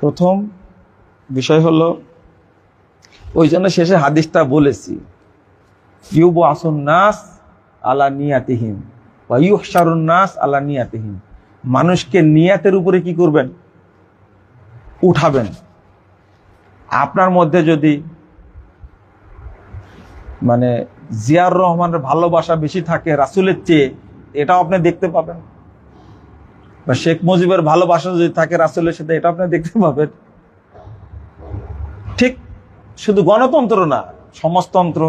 প্রথম বিষয় হলো ওই জন্য শেষে হাদিসটা বলেছি ইউব আসুন নাস আলা নিয়াতিহিম বা ইউহসারুন নাস আলা নিয়াতিহিম। মানুষকে নিয়াতের উপরে কি করবেন? উঠাবেন। আপনার মধ্যে যদি মানে জিয়ার রহমানের ভালোবাসা বেশি থাকে রাসুলের চেয়ে, এটাও আপনি দেখতে পাবেন। বা শেখ মুজিবের ভালোবাসা যদি থাকে রাসুলের সাথে, এটা আপনি দেখতে পাবেন। ঠিক শুধু গণতন্ত্র না, সমাজতন্ত্র,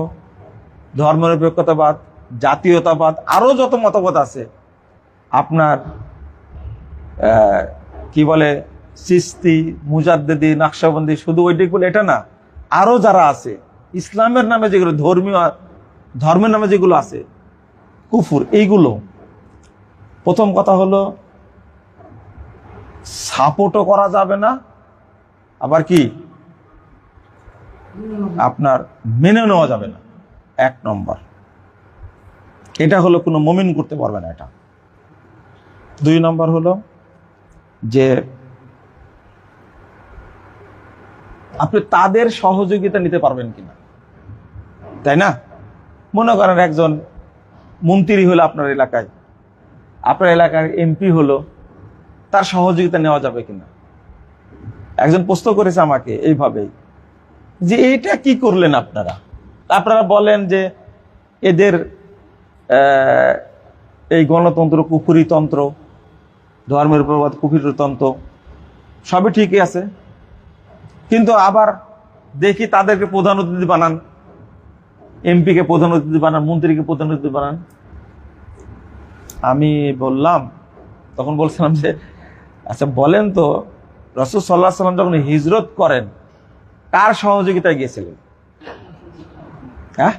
ধর্মনিরপেক্ষতাবাদ, জাতীয়তাবাদ আরও যত মতবাদ আছে, আপনার কি বলে, সিস্তি, মুজাদ্দেদি, নকশাবন্দি, শুধু ওইটাই বলে এটা না আরও যারা আছে, ইসলামের নামে যেগুলো ধর্মীয়, ধর্মের নামে যেগুলো আছে, কুফুর, এইগুলো। প্রথম কথা হলো সাপোর্টও করা যাবে না। আবার কি? আপনার মেনে নেওয়া যাবে না। এক নম্বর। এটা হলো কোনো মমিন করতে পারবে না এটা। দুই নম্বর হলো যে আপনি তাদের সহযোগিতা নিতে পারবেন কিনা। তাই না? মনে করেন একজন মন্ত্রী হলো আপনার এলাকায়। আপনার এলাকার এমপি হলো তার সহযোগিতা নেওয়া যাবে কিনা? একজন প্রশ্ন করেছে আমাকে এইভাবেই, যে এইটা কি করলেন আপনারা? আপনারা বলেন যে এদের এই গণতন্ত্র কুফুরিতন্ত্র ধর্মের প্রবাদ কুফুরিতন্ত্র সবই ঠিকই আছে। কিন্তু আবার দেখি তাদেরকে প্রধান অতিথি বানান, এমপিকে প্রধান অতিথি বানান, মন্ত্রীকে প্রধান অতিথি বানান। আমি বললাম, তখন বলছিলাম যে আচ্ছা বলেন তো, রসুল সাল্লাহ সাল্লাম যখন হিজরত করেন, কার সহযোগিতায় গিয়েছিলেন? হ্যাঁ?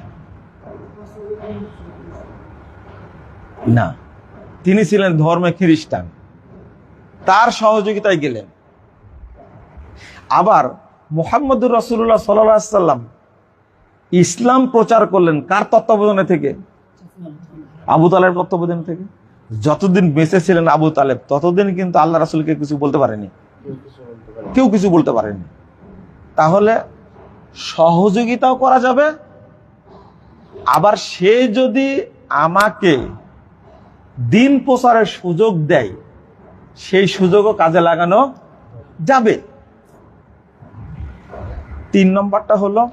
না, তিনি ছিলেন ধর্মে খ্রিস্টান। তার সহযোগিতায় গেলেন। আবার মোহাম্মদুর রসুল্লাহ সাল্লাম ইসলাম প্রচার করলেন কার তত্ত্বাবধানে থেকে? আবু তালেব তত্ত্বাবধান থেকে? যতদিন বেঁচে ছিলেন আবু তালেব, ততদিন কিন্তু আল্লাহ রাসুলকে কিছু বলতে পারেনি। কেউ কিছু বলতে পারেনি। তাহলে সহযোগিতাও করা যাবে। আবার সে যদি আমাকে দিন প্রচারের সুযোগ দেয়, সেই সুযোগও কাজে লাগানো যাবে। তিন নম্বরটা হলো,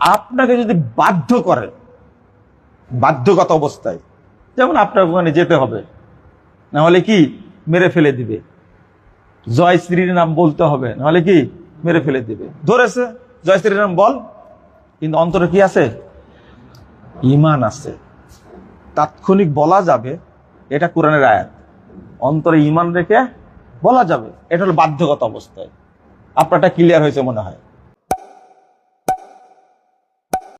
আপনাকে যদি বাধ্য করে, বাধ্যগত অবস্থায় যেমন আপনার ওখানে যেতে হবে। নাহলে কি? মেরে ফেলে দিবে। জয় শ্রীর নাম বলতে হবে। নাহলে কি? মেরে ফেলে দিবে। ধরেছে, জয় শ্রীর নাম বল। কিন্তু অন্তরে কি আছে? ইমান আছে। তাৎক্ষণিক বলা যাবে, এটা কোরআনের আয়াত। অন্তরে ইমান রেখে বলা যাবে। এটা হলো বাধ্যগত অবস্থায়। আপনারটা ক্লিয়ার হয়েছে মনে হয়।